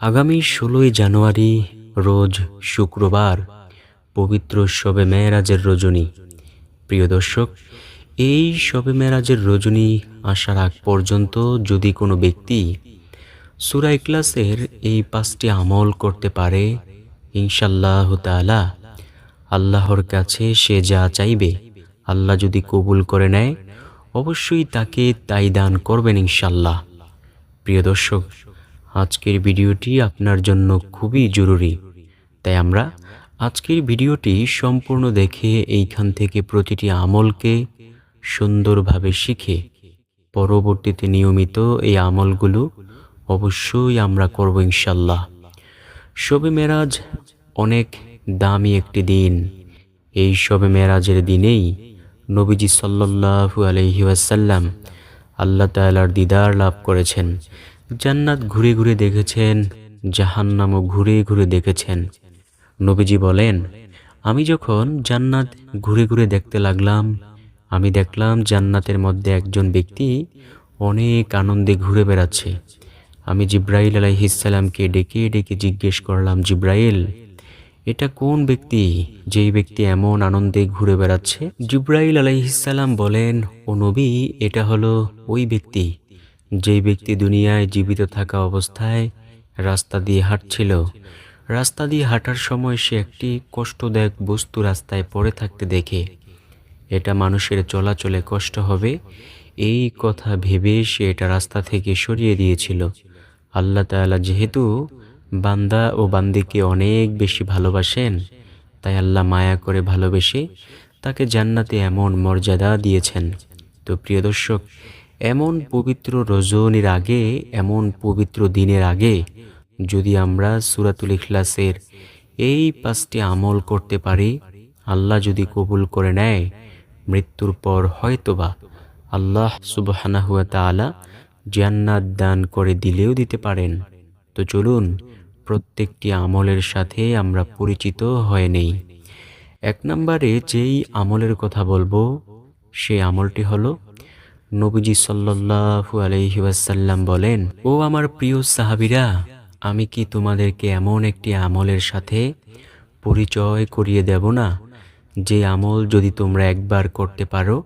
আগামী ষোলোই জানুয়ারি, রোজ শুক্রবার, পবিত্র শবে মেয়েরাজের রজনী। প্রিয় দর্শক, এই শবে মেয়েরাজের রজনী আসার আগ পর্যন্ত যদি কোনো ব্যক্তি সুরাই ক্লাসের এই পাঁচটি আমল করতে পারে ইনশাল্লাহ তালা আল্লাহর কাছে সে যা চাইবে, আল্লাহ যদি কবুল করে নেয়, অবশ্যই তাকে তাই দান করবেন ইনশাল্লাহ প্রিয় দর্শক আজকের ভিডিওটি আপনার জন্য খুবই জরুরি। তাই আমরা আজকের ভিডিওটি সম্পূর্ণ দেখে এইখান থেকে প্রতিটি আমলকে সুন্দরভাবে শিখে পরবর্তীতে নিয়মিত এই আমলগুলো অবশ্যই আমরা করব ইনশাল্লাহ শবে মেরাজ অনেক দামি একটি দিন। এই শবে মেরাজের দিনেই নবীজি সাল্লাল্লাহু আলহি ওয়াসাল্লাম আল্লাহ তালার দিদার লাভ করেছেন। জান্নাত ঘুরে ঘুরে দেখেছেন, জাহান্নামও ঘুরে ঘুরে দেখেছেন। নবীজি বলেন, আমি যখন জান্নাত ঘুরে ঘুরে দেখতে লাগলাম, আমি দেখলাম জান্নাতের মধ্যে একজন ব্যক্তি অনেক আনন্দে ঘুরে বেড়াচ্ছে। আমি জিব্রাইল আলাইহিসাল্লামকে ডেকে ডেকে জিজ্ঞেস করলাম, জিব্রাইল, এটা কোন ব্যক্তি? যেই ব্যক্তি এমন আনন্দে ঘুরে বেড়াচ্ছে? জিব্রাইল আলাইহিসাল্লাম বলেন, ও নবী, এটা হলো ওই ব্যক্তি। যেই ব্যক্তি দুনিয়ায় জীবিত থাকা অবস্থায় রাস্তা দিয়ে হাঁটছিল, রাস্তা দিয়ে হাঁটার সময় সে একটি কষ্টদায়ক বস্তু রাস্তায় পড়ে থাকতে দেখে। এটা মানুষের চলাচলে কষ্ট হবে, এই কথা ভেবে সে এটা রাস্তা থেকে সরিয়ে দিয়েছিল। আল্লাহ তাআলা যেহেতু বান্দা ও বান্দিকে অনেক বেশি ভালোবাসেন, তাই আল্লাহ মায়া করে ভালোবেসে তাকে জান্নাতে এমন মর্যাদা দিয়েছেন। তো প্রিয় দর্শক এমন পবিত্র রজনীর আগে, এমন পবিত্র দিনের আগে, যদি আমরা সুরাতুল ইখলাসের এই পাঁচটি আমল করতে পারি, আল্লাহ যদি কবুল করে নেয়, মৃত্যুর পর হয়তোবা আল্লাহ সুবহানা হুয়া তালা জান্নাত দান করে দিলেও দিতে পারেন। তো চলুন, প্রত্যেকটি আমলের সাথে আমরা পরিচিত হয়ে নেই। এক নম্বরে যেই আমলের কথা বলব, সেই আমলটি হলো নবীজি সাল্লাল্লাহু আলাইহি ওয়াসাল্লাম বলেন, ও আমার প্রিয় সাহাবীরা, আমি কি তোমাদেরকে এমন একটি আমলের সাথে পরিচয় করিয়ে দেব না? যে আমল যদি তোমরা একবার করতে পারো,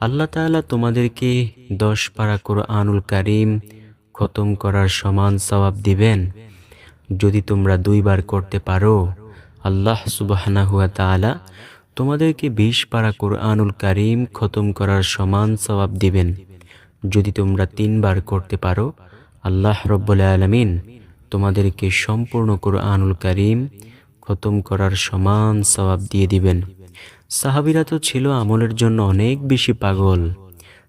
আল্লাহ তাআলা তোমাদেরকে দশ পারা আনুল কারিম খতম করার সমান সওয়াব দিবেন। যদি তোমরা দুইবার করতে পারো, আল্লাহ সুবাহানা হুয়া তাআলা তোমাদেরকে বিশ পারা কোরআনুল কারিম খতম করার সমান সওয়াব দিবেন। যদি তোমরা তিনবার করতে পারো, আল্লাহ রব্বুল আলমিন তোমাদেরকে সম্পূর্ণ কোরআনুল কারিম খতম করার সমান সওয়াব দিয়ে দিবেন। সাহাবিরা তো ছিল আমলের জন্য অনেক বেশি পাগল।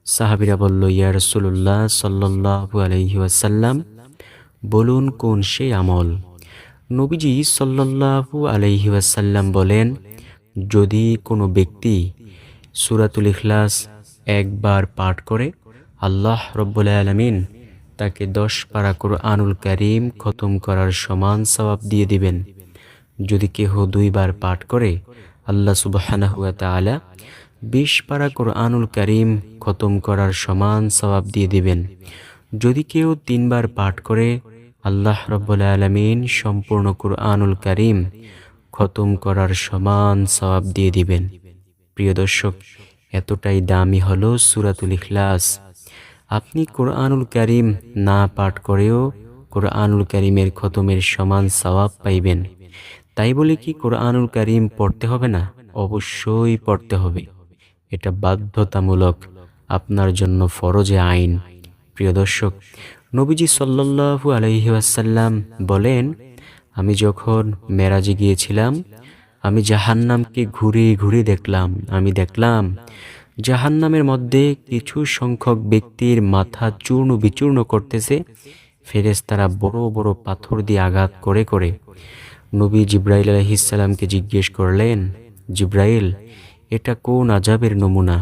সাহাবিরা বলল, ইয়া রসুল্লাহ সাল্লাহু আলহি ওয়াসাল্লাম, বলুন কোন সেই আমল? নবীজি সাল্লাহু আলহি ওয়াসাল্লাম বলেন যদি কোনো ব্যক্তি সুরাতুল ইখলাস একবার পাঠ করে, আল্লাহ রব্বুল আলমিন তাকে দশ পারা আনুল করিম খতম করার সমান সবাব দিয়ে দিবেন। যদি কেহ দুইবার পাঠ করে, আল্লাহ সুবাহানাহুয়া তালা বিশ পারা আনুল করিম খতম করার সমান সবাব দিয়ে দিবেন। যদি কেউ তিনবার পাঠ করে, আল্লাহ রব্বুল আলমিন সম্পূর্ণ আনুল করিম খতম করার সমান সবাব দিয়ে দিবেন। প্রিয় দর্শক, এতটাই দামি হলো সুরাতুল ইখলাস। আপনি কোরআনুল করিম না পাঠ করেও কোরআনুল করিমের খতমের সমান সওয়াব পাইবেন। তাই বলে কি কোরআনুল করিম পড়তে হবে না? অবশ্যই পড়তে হবে। এটা বাধ্যতামূলক আপনার জন্য ফরজে আইন। প্রিয় দর্শক, নবীজি সাল্লাল্লাহু আলহি আসাল্লাম বলেন আমি যখন মেরাজে গিয়েছিলাম, আমি জাহান্নামকে ঘুরে ঘুরে দেখলাম। আমি দেখলাম, জাহান্নামের মধ্যে কিছু সংখ্যক ব্যক্তির মাথা চূর্ণ বিচূর্ণ করতেছে ফেরেস্তারা বড় বড় পাথর দিয়ে আঘাত করে করে। নবী জিব্রাইল আলহিসাল্লামকে জিজ্ঞেস করলেন, জিব্রাইল, এটা কোন আজাবের নমুনা?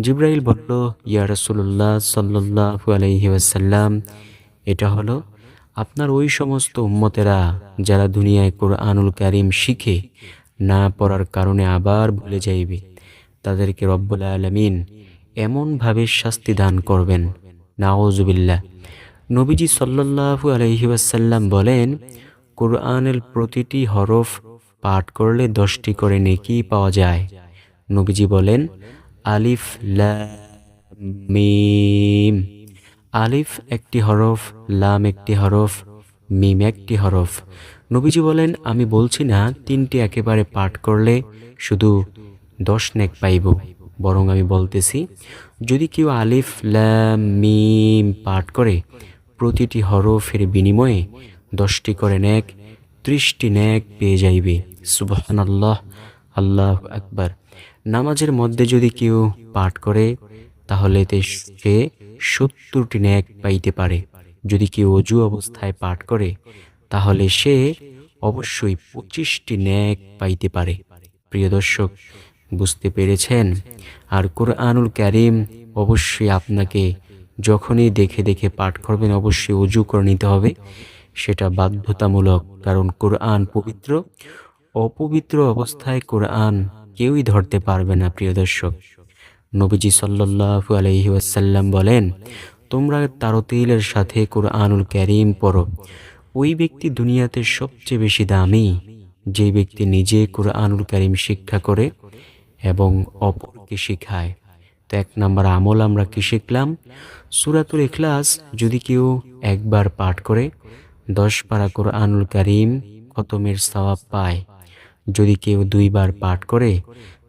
জিব্রাইল বলল, ইয়া রসুল্লাহ সাল্লাহু আলহি আসাল্লাম এটা হলো আপনার ওই সমস্ত উম্মতেরা যারা দুনিয়ায় কোরআনুল কারিম শিখে না পড়ার কারণে আবার ভুলে যাইবে, তাদেরকে রব্বুল আলমিন এমনভাবে শাস্তি দান করবেন। নাওজুবিল্লা নবীজি সাল্লাল্লাহু আলহি ওয়াসাল্লাম বলেন, কোরআনের প্রতিটি হরফ পাঠ করলে দশটি করে নেকি পাওয়া যায়। নবীজি বলেন, আলিফ মিম। আলিফ একটি হরফ, লাম একটি হরফ, মিম একটি হরফ। নবীজি বলেন, আমি বলছি না, তিনটি একেবারে পাঠ করলে শুধু দশ নেক পাইব, বরং আমি বলতেছি, যদি কেউ আলিফ, লাম, মিম পাঠ করে, প্রতিটি হরফের বিনিময়ে দশটি করে নেক, ত্রিশটি নেক পেয়ে যাইবে। সুবহান আল্লাহ আল্লাহ আকবার। নামাজের মধ্যে যদি কেউ পাঠ করে তাহলে তে সে সত্তরটি ন্যাক পাইতে পারে। যদি কেউ অজু অবস্থায় পাঠ করে, তাহলে সে অবশ্যই পঁচিশটি ন্যাক পাইতে পারে। প্রিয় দর্শক, বুঝতে পেরেছেন? আর কোরআনুল ক্যারিম অবশ্যই আপনাকে যখনই দেখে দেখে পাঠ করবেন, অবশ্যই অজু করে নিতে হবে। সেটা বাধ্যতামূলক, কারণ কোরআন পবিত্র। অপবিত্র অবস্থায় কোরআন কেউই ধরতে পারবে না, প্রিয় দর্শক। নবীজি সাল্লাল্লাহু আলাইহি ওয়াসাল্লাম বলেন, তোমরা তারতিলের সাথে কোরআনুল ক্যারিম পড়ো। ওই ব্যক্তি দুনিয়াতে সবচেয়ে বেশি দামি। যে ব্যক্তি নিজে কোরআনুল ক্যারিম শিক্ষা করে এবং অপরকে শিখায়। তো এক নম্বর আমল আমরা কি শিখলাম? সুরাতুল ইখলাস যদি কেউ একবার পাঠ করে, দশ পারা কোরআনুল করিম খতমের সওয়াব পায়। যদি কেউ দুইবার পাঠ করে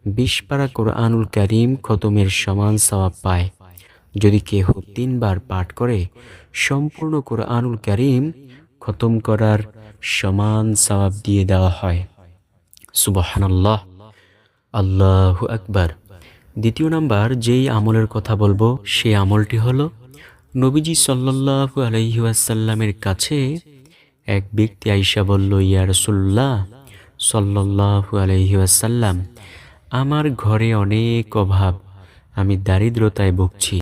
বিশ পারা কোরআনুল করিম খতমের সমান সওয়াব পায়। যদি কেহ তিনবার পাঠ করে, সম্পূর্ণ কোরআনুল করিম খতম করার সমান সওয়াব দিয়ে দেওয়া হয়। সুবহানাল্লাহ। আল্লাহ আকবার। দ্বিতীয় নাম্বার, যেই আমলের কথা বলব, সেই আমলটি হলো, নবীজি সাল্লাল্লাহু আলাইহি ওয়াসাল্লামের কাছে এক ব্যক্তি আইসা বলল, ইয়া রাসূলুল্লাহ সাল্লাল্লাহু আলাইহি ওয়াসাল্লাম আমার ঘরে অনেক অভাব। আমি দারিদ্রতায় ভুগছি।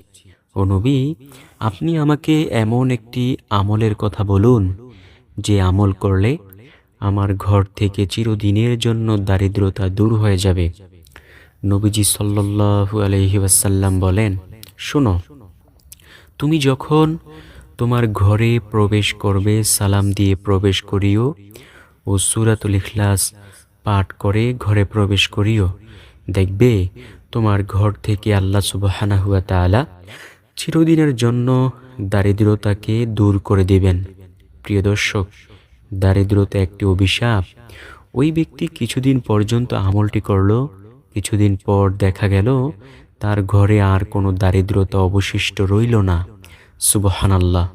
ও নবী, আপনি আমাকে এমন একটি আমলের কথা বলুন, যে আমল করলে আমার ঘর থেকে চিরদিনের জন্য দারিদ্রতা দূর হয়ে যাবে। নবীজি সাল্লাল্লাহু আলহি ওয়াসাল্লাম বলেন, শোনো, তুমি যখন তোমার ঘরে প্রবেশ করবে, সালাম দিয়ে প্রবেশ করিও ও সুরাতুল ইখলাস পাঠ করে ঘরে প্রবেশ করিও। দেখবে তোমার ঘর থেকে আল্লাহ সুবাহানা হুয়া তালা চিরদিনের জন্য দারিদ্রতাকে দূর করে দেবেন। প্রিয় দর্শক, দারিদ্রতা একটি অভিশাপ। ওই ব্যক্তি কিছুদিন পর্যন্ত আমলটি করল, কিছুদিন পর দেখা গেল, তার ঘরে আর কোনো দারিদ্রতা অবশিষ্ট রইল না। সুবহানাল্লাহ।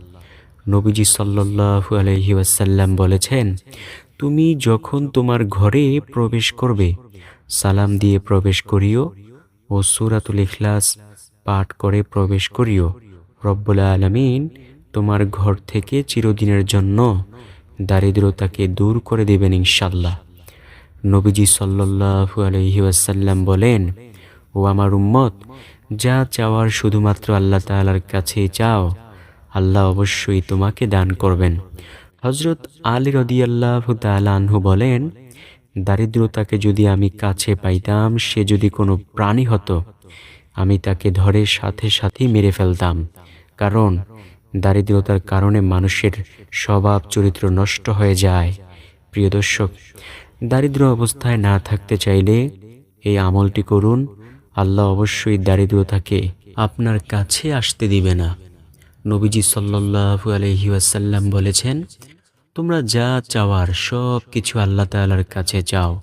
নবীজি সাল্লাল্লাহু আলহি ওয়াসাল্লাম বলেছেন তুমি যখন তোমার ঘরে প্রবেশ করবে, সালাম দিয়ে প্রবেশ করিও ও সুরাতুল ইখলাস পাঠ করে প্রবেশ করিও। রব্বুল আলমিন তোমার ঘর থেকে চিরদিনের জন্য দারিদ্রতাকে দূর করে দেবেন ইনশাল্লাহ নবীজি সাল্লাহু আলহি ওয়াসাল্লাম বলেন, ও আমার উম্মত, যা চাওয়ার শুধুমাত্র আল্লাহ তালার কাছে চাও, আল্লাহ অবশ্যই তোমাকে দান করবেন। হজরত আলী রদিয়াল্লাহ তালাহু বলেন, দারিদ্রতাকে যদি আমি কাছে পাইতাম, সে যদি কোনো প্রাণী হতো, আমি তাকে ধরে সাথে সাথেই মেরে ফেলতাম। কারণ দারিদ্রতার কারণে মানুষের স্বভাব চরিত্র নষ্ট হয়ে যায়। প্রিয় দর্শক, দারিদ্র অবস্থায় না থাকতে চাইলে এই আমলটি করুন। আল্লাহ অবশ্যই দারিদ্রতাকে আপনার কাছে আসতে দিবে না। নবীজি সাল্লাহু আলহি আসাল্লাম বলেছেন তোমরা যা চাওয়ার সব কিছু আল্লাহ তালার কাছে চাও।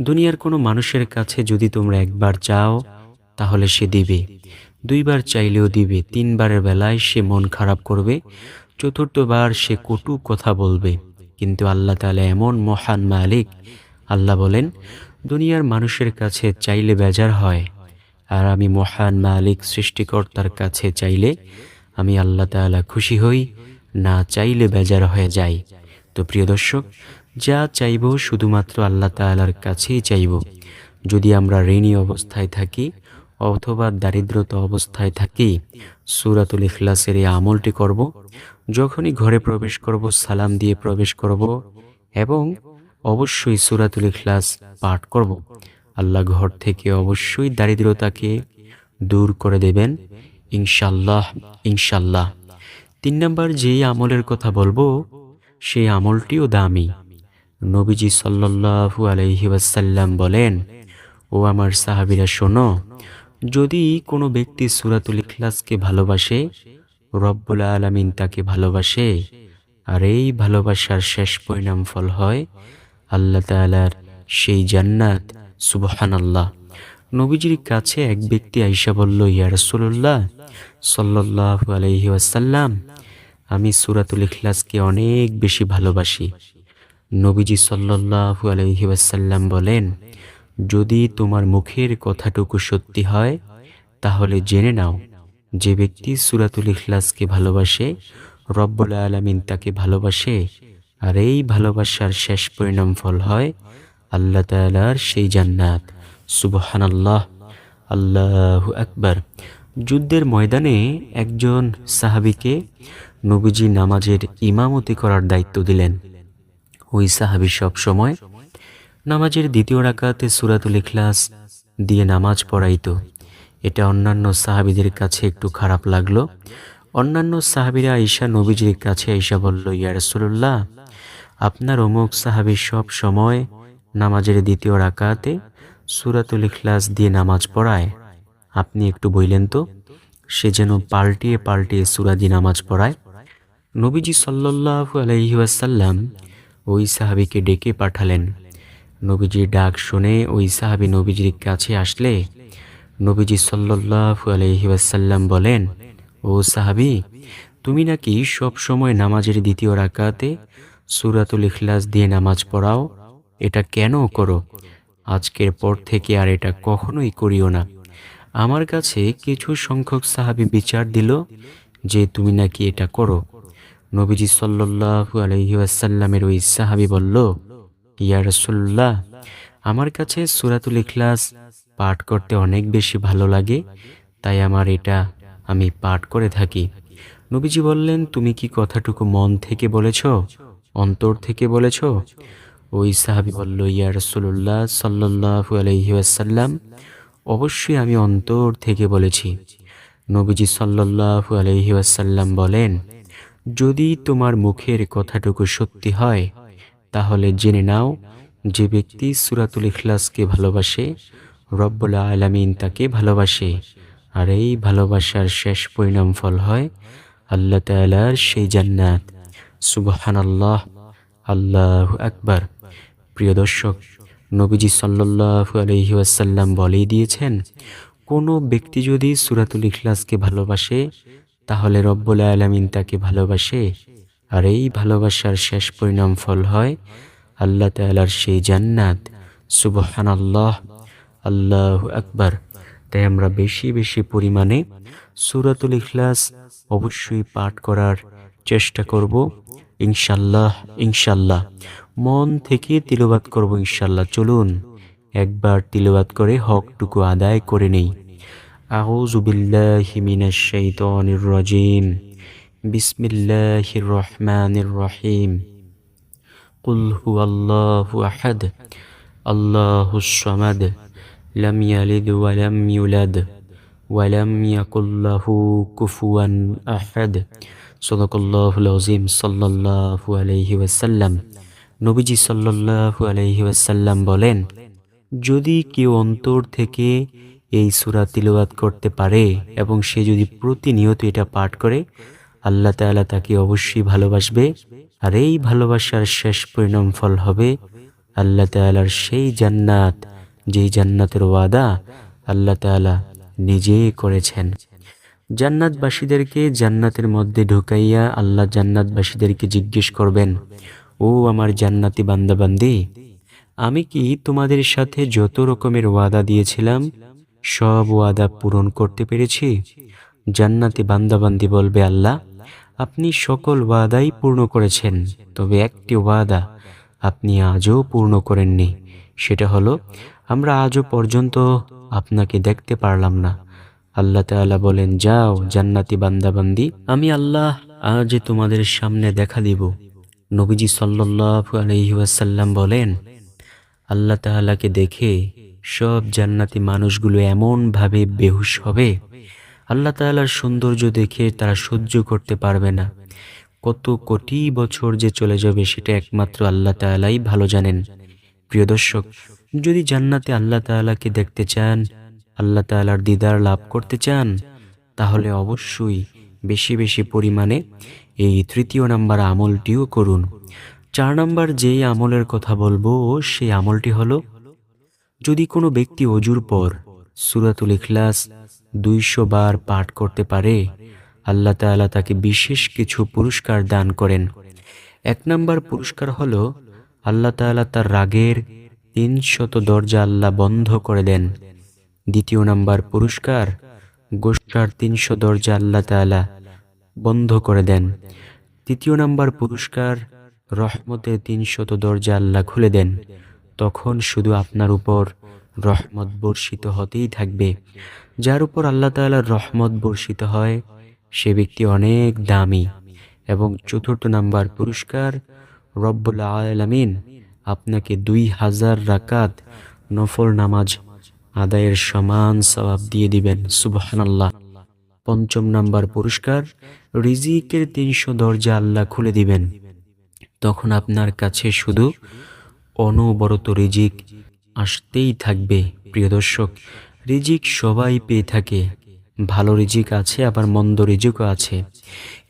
দুনিয়ার কোনো মানুষের কাছে যদি তোমরা একবার চাও, তাহলে সে দিবে। দুইবার চাইলেও দিবে, তিনবারের বেলায় সে মন খারাপ করবে, চতুর্থবার সে কটু কথা বলবে। কিন্তু আল্লাহ তালা এমন মহান মালিক। আল্লাহ বলেন, দুনিয়ার মানুষের কাছে চাইলে বেজার হয়, আর আমি মহান মালিক, সৃষ্টিকর্তার কাছে চাইলে আমি আল্লাহ তালা খুশি হই। না চাইলে বেজার হয়ে যায়। তো প্রিয় দর্শক, যা চাইব শুধুমাত্র আল্লাহ তালার কাছেই চাইব। যদি আমরা ঋণী অবস্থায় থাকি অথবা দারিদ্রতা অবস্থায় থাকি, সুরাতুল ইখলাসের এই আমলটি করব, যখনই ঘরে প্রবেশ করব, সালাম দিয়ে প্রবেশ করব এবং অবশ্যই সুরাতুল ইখলাস পাঠ করব। আল্লাহ ঘর থেকে অবশ্যই দারিদ্রতাকে দূর করে দেবেন। ইনশাল্লাহ ইনশাল্লাহ তিন নম্বর যেই আমলের কথা বলব, সেই আমলটিও দামি। নবীজি সাল্লাল্লাহু আলাইহি ওয়াসাল্লাম বলেন, ও আমার সাহাবিরা, শোনো, যদি কোনো ব্যক্তি সুরাতুল ইখলাসকে ভালোবাসে, রব্বুল আলামিন তাকে ভালোবাসে, আর এই ভালোবাসার শেষ পরিণাম ফল হয় আল্লাহ তাআলার সেই জান্নাত, সুবহানাল্লাহ। নবীজির কাছে এক ব্যক্তি আইসা বলল, ইয়া রাসূলুল্লাহ সাল্লাল্লাহু আলাইহি ওয়াসাল্লাম, আমি সূরাতুল ইখলাসকে অনেক বেশি ভালোবাসি। নবীজি সাল্লাল্লাহু আলাইহি ওয়াসাল্লাম বলেন, যদি তোমার মুখের কথাটুকু সত্যি হয়, তাহলে জেনে নাও, যে ব্যক্তি সূরাতুল ইখলাসকে ভালোবাসে, রব্বুল আলামিন তাকে ভালোবাসে, আর এই ভালোবাসার শেষ পরিণাম ফল হয় আল্লাহ তাআলার সেই জান্নাত। সুবহানাল্লাহ, আল্লাহু আকবার। যুদ্ধের ময়দানে একজন সাহাবীকে নবীজি নামাজের ইমামতি করার দায়িত্ব দিলেন। ওই সাহাবী সব সময় নামাজের দ্বিতীয় রাকাতে সুরাতুল ইখলাস দিয়ে নামাজ পড়াইত। এটা অন্যান্য সাহাবীদের কাছে একটু খারাপ লাগল। অন্যান্য সাহাবিরা ঈশা নবীজির কাছে ঈশা বলল, ইয়া রাসূলুল্লাহ, আপনার অমুক সাহাবী সব সময় নামাজের দ্বিতীয় রাকাতে সূরাতুল ইখলাস দিয়ে নামাজ পড়ায়। আপনি একটু বললেন তো, সে যেন পাল্টিয়ে পাল্টিয়ে সুরা দিয়ে নামাজ পড়ায়। নবীজি সাল্লাল্লাহু আলাইহি ওয়াসাল্লাম ওই সাহাবীকে ডেকে পাঠালেন। নবীজির ডাক শুনে ওই সাহাবী নবীজির কাছে আসলে নবীজি সাল্লাল্লাহু আলাইহি ওয়াসাল্লাম বলেন, ও সাহাবী, তুমি নাকি সব সময় নামাজের দ্বিতীয় রাকাতে সুরাতুল ইখলাস দিয়ে নামাজ পড়াও? এটা কেন করো? আজকের পর থেকে আর এটা কখনোই করিও না। আমার কাছে কিছু সংখ্যক সাহাবি বিচার দিল যে তুমি নাকি এটা করো। নবীজি সাল্লাল্লাহু আলাইহি ওয়াসাল্লামের ওই সাহাবী বলল, ইয়া রাসূলুল্লাহ, আমার কাছে সুরাতুল ইখলাস পাঠ করতে অনেক বেশি ভালো লাগে, তাই আমার এটা আমি পাঠ করে থাকি। নবীজি বললেন, তুমি কি কথাটুকু মন থেকে বলেছ, অন্তর থেকে বলেছ? ওই সাহাবী বলল, ইয়া রাসূলুল্লাহ সাল্লাল্লাহু আলাইহি ওয়াসাল্লাম, অবশ্যই আমি অন্তর থেকে বলেছি। নবীজি সাল্লাল্লাহু আলাইহি ওয়াসাল্লাম বলেন, যদি তোমার মুখের কথাটুকু সত্যি হয়, তাহলে জেনে নাও যে ব্যক্তি সূরাতুল ইখলাসকে ভালোবাসে, রব্বুল আলামিন তাকে ভালোবাসে। আর এই ভালোবাসার শেষ পরিণাম ফল হয় আল্লাহ তাআলার সেই জান্নাত। সুবহানাল্লাহ। আল্লাহু আকবার। প্রিয় দর্শক, নবীজি সাল্লাল্লাহু আলাইহি ওয়াসাল্লাম বলেই দিয়েছেন, কোনো ব্যক্তি যদি সূরাতুল ইখলাসকে ভালোবাসে, তাহলে রব্বুল আলামিন তাকে ভালোবাসে। আর এই ভালোবাসার শেষ পরিণাম ফল হয় আল্লাহ তাআলার সেই জান্নাত। সুবহানাল্লাহ, আল্লাহু আকবার। তাই আমরা বেশি বেশি পরিমাণে সূরাতুল ইখলাস অবশ্যই পাঠ করার চেষ্টা করব। ইনশাল্লাহ ইনশাল্লাহ। মন থেকে তিলবাত করব ইনশাল্লাহ চলুন একবার তিলবাত করে হকটুকু আদায় করে নেই আউযু বিল্লাহি মিনাশ শাইতানির রাজিম বিসমিল্লাহির রহমানির রহিম قل هو الله أحد الله الصمد لم يلد ولم يولد ولم يكن له كفوا أحد صدق الله العظيم صلى الله عليه وسلم নবীজি সাল্লাল্লাহু আলাইহি ওয়াসাল্লাম বলেন, যদি কেউ অন্তর থেকে এই সুরা তিলাওয়াত করতে পারে এবং সে যদি প্রতিনিয়ত এটা পাঠ করে, আল্লাহ তাআলা তাকে অবশ্যই ভালোবাসবে আর এই ভালোবাসার শেষ পরিণাম ফল হবে আল্লাহ তাআলার সেই জান্নাত, যেই জান্নাতের ওয়াদা আল্লাহ তাআলা নিজে করেছেন। জান্নাতবাসীদেরকে জান্নাতের মধ্যে ঢুকাইয়া আল্লাহ জান্নাতবাসীদেরকে জিজ্ঞেস করবেন ও আমার জান্নাতি বান্দাবান্দি, আমি কি তোমাদের সাথে যত রকমের ওয়াদা দিয়েছিলাম, সব ওয়াদা পূরণ করতে পেরেছি? জান্নাতি বান্দাবান্দি বলবে আল্লাহ, আপনি সকল ওয়াদাই পূর্ণ করেছেন, তবে একটি ওয়াদা আপনি আজও পূর্ণ করেননি, সেটা হলো, আমরা আজও পর্যন্ত আপনাকে দেখতে পারলাম না। আল্লাহ তাআলা বলেন, যাও জান্নাতি বান্দাবান্দি, আমি আল্লাহ আজ তোমাদের সামনে দেখা দিব। নবীজি সাল্লাল্লাহু আলাইহি বলেন, আল্লাহ তাআলাকে দেখে সব জান্নাতি মানুষগুলো এমনভাবে বেহুশ হবে। আল্লাহ তাআলার সৌন্দর্য দেখে তারা সহ্য করতে পারবে না। কত কোটি বছর যে চলে যাবে সেটা একমাত্র আল্লাহ তাআলাই ভালো জানেন। প্রিয় দর্শক, যদি জান্নাতে আল্লাহ তাআলাকে দেখতে চান, আল্লাহ তাআলার দিদার লাভ করতে চান, তাহলে অবশ্যই বেশি বেশি পরিমাণে এই তৃতীয় নাম্বার আমলটিও করুন। চার নাম্বার যেই আমলের কথা বলব, সেই আমলটি হলো, যদি কোনো ব্যক্তি অজুর পর সুরাতুল ইখলাস দুইশো বার পাঠ করতে পারে, আল্লাহ তাআলা তাকে বিশেষ কিছু পুরস্কার দান করেন। এক নাম্বার পুরস্কার হলো, আল্লাহ তাআলা তার রাগের তিনশত দরজা আল্লাহ বন্ধ করে দেন। দ্বিতীয় নাম্বার পুরস্কার গোষ্ঠার তিনশো দরজা আল্লাহ তাআলা বন্ধ করে দেন। তৃতীয় নাম্বার পুরস্কার রহমতের তিনশত দরজা আল্লাহ খুলে দেন। তখন শুধু আপনার উপর রহমত বর্ষিত হতেই থাকবে। যার উপর আল্লাহ তাআলার রহমত বর্ষিত হয়, সে ব্যক্তি অনেক দামি। এবং চতুর্থ নাম্বার পুরস্কার, রব্বুল আলামিন আপনাকে দুই হাজার রাকাত নফল নামাজ আদায়ের সমান সওয়াব দিয়ে দিবেন। সুবহানাল্লাহ। পঞ্চম নাম্বার পুরস্কার, রিজিকের তিনশো দরজা আল্লাহ খুলে দিবেন। তখন আপনার কাছে শুধু অনবরত রিজিক আসতেই থাকবে। প্রিয় দর্শক, রিজিক সবাই পেয়ে থাকে। ভালো রিজিক আছে, আবার মন্দ রিজিকও আছে।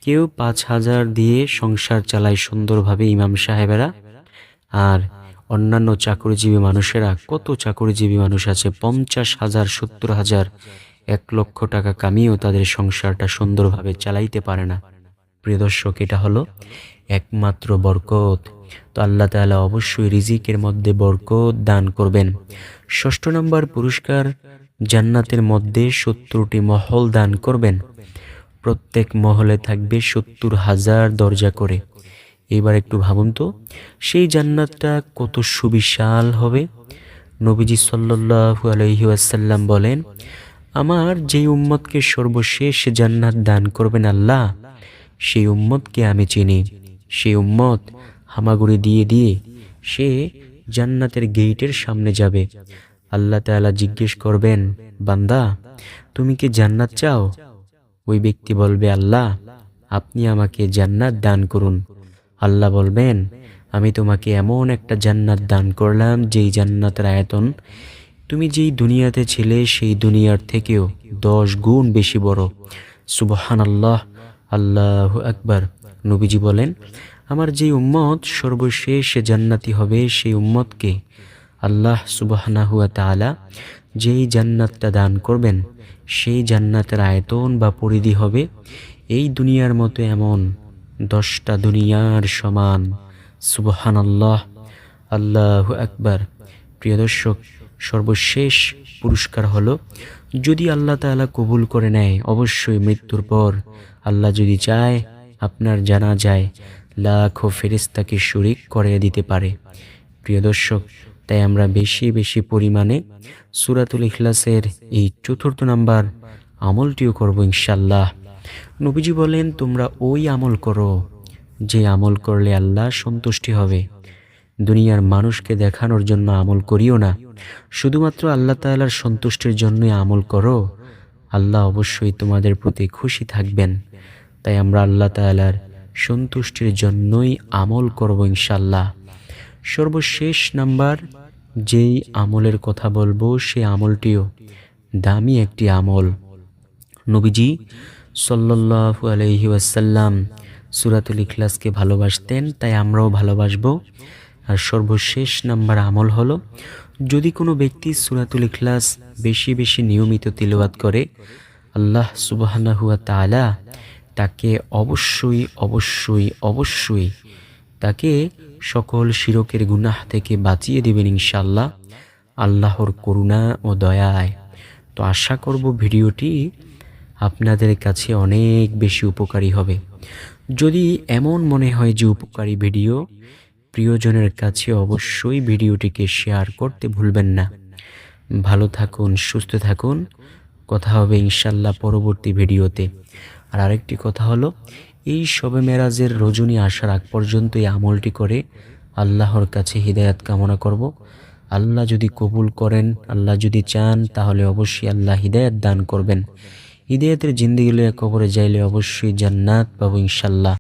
কেউ পাঁচ হাজার দিয়ে সংসার চালায় সুন্দরভাবে ইমাম সাহেবেরা। আর অন্যান্য চাকরিজীবী মানুষেরা, কত চাকরিজীবী মানুষ আছে, পঞ্চাশ হাজার, সত্তর হাজার, এক লক্ষ টাকা কামিয়েও তাদের সংসারটা সুন্দরভাবে চালাইতে পারে না। প্রিয় দর্শক, এটা হলো একমাত্র বরকত। তো আল্লাহ তাআলা অবশ্যই রিজিকের মধ্যে বরকত দান করবেন। ষষ্ঠ নম্বর পুরস্কার, জান্নাতের মধ্যে সত্তরটি মহল দান করবেন। প্রত্যেক মহলে থাকবে সত্তর হাজার দরজা করে। এবার একটু ভাবুন তো, সেই জান্নাতটা কত সুবিশাল হবে। নবীজি সাল্লাল্লাহু আলাইহি ওয়াসাল্লাম বলেন, আমার যেই উম্মতকে সর্বশেষ জান্নাত দান করবেন আল্লাহ, সেই উম্মতকে আমি চিনি। সেই উম্মত হামাগুড়ি দিয়ে দিয়ে সে জান্নাতের গেইটের সামনে যাবে। আল্লাহ তাআলা জিজ্ঞেস করবেন, বান্দা, তুমি কি জান্নাত চাও? ওই ব্যক্তি বলবে, আল্লাহ, আপনি আমাকে জান্নাত দান করুন। আল্লাহ বলবেন, আমি তোমাকে এমন একটা জান্নাত দান করলাম, যেই জান্নাতের আয়তন তুমি যেই দুনিয়াতে ছিলে, সেই দুনিয়ার থেকেও দশ গুণ বেশি বড়। সুবহান আল্লাহ আল্লাহ আকবার। নবীজি বলেন, আমার যেই উম্মত সর্বশেষ জান্নাতি হবে, সেই উম্মতকে আল্লাহ সুবহানা হুয়া তাআলা যেই জান্নাতটা দান করবেন, সেই জান্নাতের আয়তন বা পরিধি হবে এই দুনিয়ার মতো এমন দশটা দুনিয়ার সমান। সুবহান আল্লাহ আল্লাহ আকবার। প্রিয় দর্শক, সর্বশেষ পুরস্কার হলো, যদি আল্লাহ তাআলা কবুল করে নেয়, অবশ্যই মৃত্যুর পর আল্লাহ যদি চায়, আপনার জানা যায় লাখো ফেরেস্তাকে শরিক করে দিতে পারে। প্রিয় দর্শক, তাই আমরা বেশি বেশি পরিমাণে সুরাতুল ইখলাসের এই চতুর্থ নাম্বার আমলটিও করব ইনশাল্লাহ নবীজি বলেন, তোমরা ওই আমল করো, যে আমল করলে আল্লাহ সন্তুষ্টি হবে। দুনিয়ার মানুষকে দেখানোর জন্য আমল করিও না। শুধুমাত্র আল্লাহ তাআলার সন্তুষ্টির জন্যই আমল করো। আল্লাহ অবশ্যই তোমাদের প্রতি খুশি থাকবেন। তাই আমরা আল্লাহ তাআলার সন্তুষ্টির জন্যই আমল করব ইনশাল্লাহ সর্বশেষ নাম্বার, যেই আমলের কথা বলব, সে আমলটিও দামি একটি আমল। নবীজি সাল্লাল্লাহু আলাইহি ওয়াসাল্লাম সুরাতুল ইখলাসকে ভালোবাসতেন, তাই আমরাও ভালোবাসবো। আর সর্বশেষ নাম্বার আমল হলো, যদি কোনো ব্যক্তি সুরাতুল ইখলাস বেশি বেশি নিয়মিত তিলওয়াত করে, আল্লাহ সুবহানাহু ওয়া তাআলা তাকে অবশ্যই অবশ্যই অবশ্যই তাকে সকল শিরকের গুনাহ থেকে বাঁচিয়ে দেবেন ইনশাল্লাহ আল্লাহর করুণা ও দয়ায়। তো আশা করব ভিডিওটি আপনাদের কাছে অনেক বেশি উপকারী হবে। যদি এমন মনে হয় যে উপকারী ভিডিও, প্রিয়জনের কাছে অবশ্যই ভিডিওটিকে শেয়ার করতে ভুলবেন না। ভালো থাকুন, সুস্থ থাকুন। কথা হবে ইনশাল্লাহ পরবর্তী ভিডিওতে। আর আরেকটি কথা হলো, এই শবে মেরাজের রজনী আসার আগ পর্যন্ত এই আমলটি করে আল্লাহর কাছে হৃদায়াত কামনা করব। আল্লাহ যদি কবুল করেন, আল্লাহ যদি চান, তাহলে অবশ্যই আল্লাহ হৃদায়াত দান করবেন। হিদায়তের জিন্দিগুলো কবরে যাইলে অবশ্যই জান্নাত পাবো ইনশাল্লাহ।